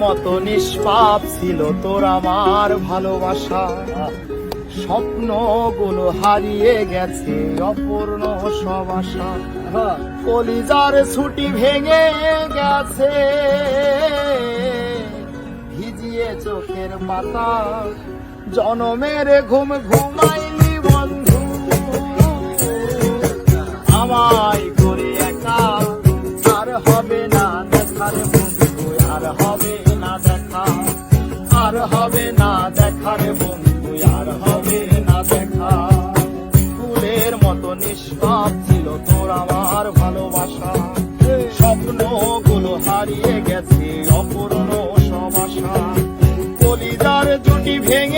মতো নিষ্পাপ ছিল তোর আমার ভালোবাসা। স্বপ্নগুলো হারিয়ে গেছে, অপূর্ণ সব আশা। কলিজার ছুটি ভেঙে গেছে, ভিজিয়ে চোখের পাতা। জনমের ঘুম ঘুমাইলি আর হবে না দেখার বন্ধু, আর হবে না দেখা। ফুলের মতো নিষ্পাপ ছিল তোর আমার ভালোবাসা। স্বপ্নগুলো হারিয়ে গেছে অপূর্ণ সব আশা কলিজার জুটি ভেঙে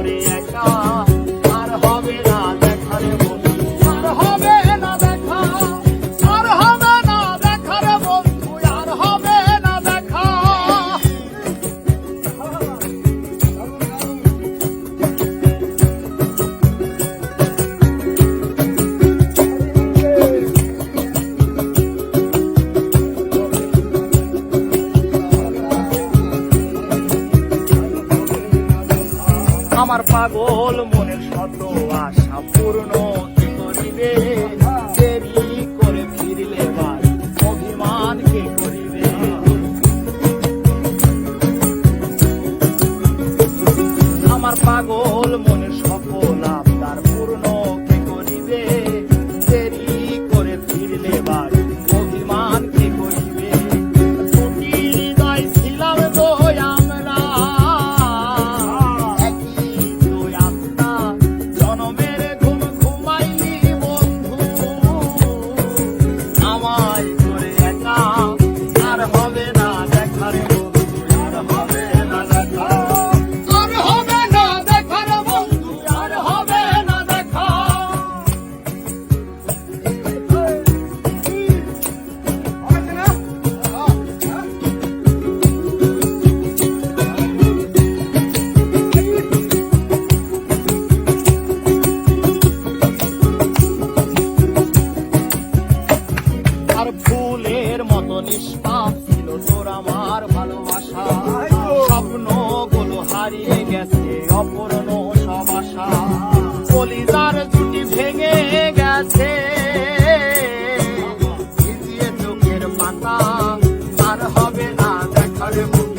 করে একা আমার পাগল মনের শত আশা পূর্ণ। মনের মতো নিষ্পাপ ছিল তোর আমার ভালোবাসা। স্বপ্নগুলো হারিয়ে গেছে, অপূর্ণ সব আশা। কলিজার জুটি ভেঙে গেছে। ভিজিয়ে পাতা, আর হবে না দেখার মুখ।